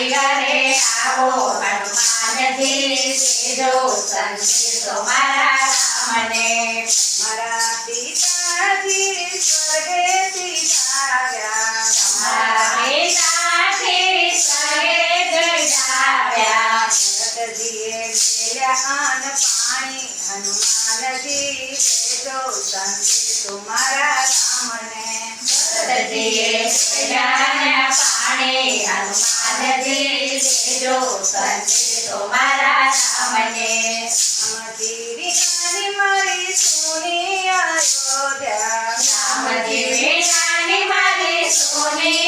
ઘરે આવો હનુમાનજી ભેજો સંદેશો મારા રામને મારા પિતાજી સ્વર્ગેથી હનુમાનજી ભેજો સંદેશો મારા રામને સોની અયોધ્યા રામજી વિનાની મારી સોની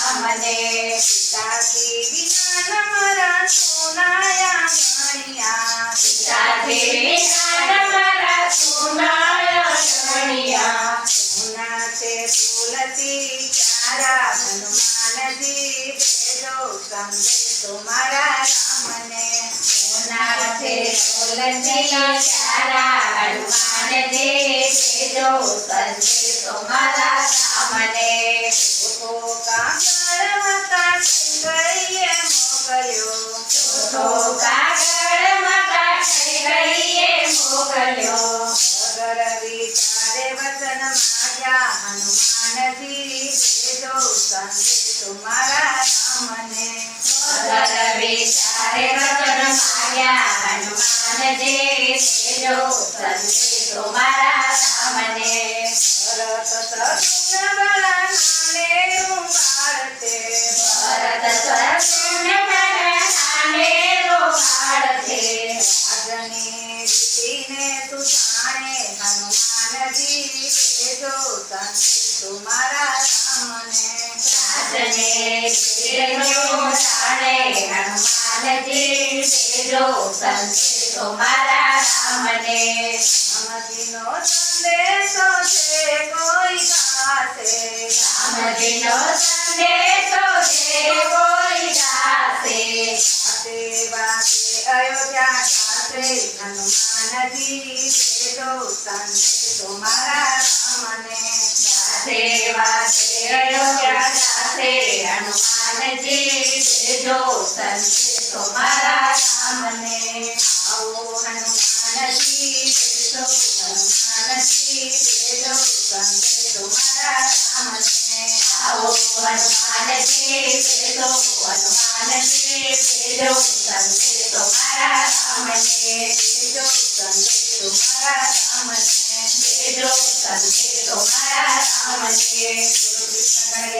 રામને પિતાજી વિના મારા સોનાયા ગણિયા. પિતાજી વિના મારા સોનાયા ગણિયા. સોના છે તુલસી ચારા હનુમાનજી ભેજો સંદેશો મારા રામને. સોના છે તુલસી ચારા હનુમાનજી ભેજો સંદેશો મારા રામને. ભેજો સંદેશો મારા રામને ભરત સગુણ બળા નાનેરું બાળ છે ભરત સગુણ બળા નાનેરું બાળ છે રાજની રીતિને તું જાણે હનુમાનજી ભેજો સંદેશો મારા રામને રાજને રીતિનો જાણે હનુમાનજી ભેજો સંદેશો મારા રામને સંદેશો છે, કોઈ ગાશે રામજીનો સંદેશો છે, કોઈ વાતે અયોધ્યા જાશે હનુમાનજી ભેજો સંદેશો મારા રામને અયોધ્યા હનુમાનજી સંદેશો આવો હનુમાનજી દેજો હનુમાનજી દેજો સંદેશો મારા રામને દેજો સંદેશો મારા રામને દેજો સંદેશો મારા રામને ગુરુ કૃષ્ણ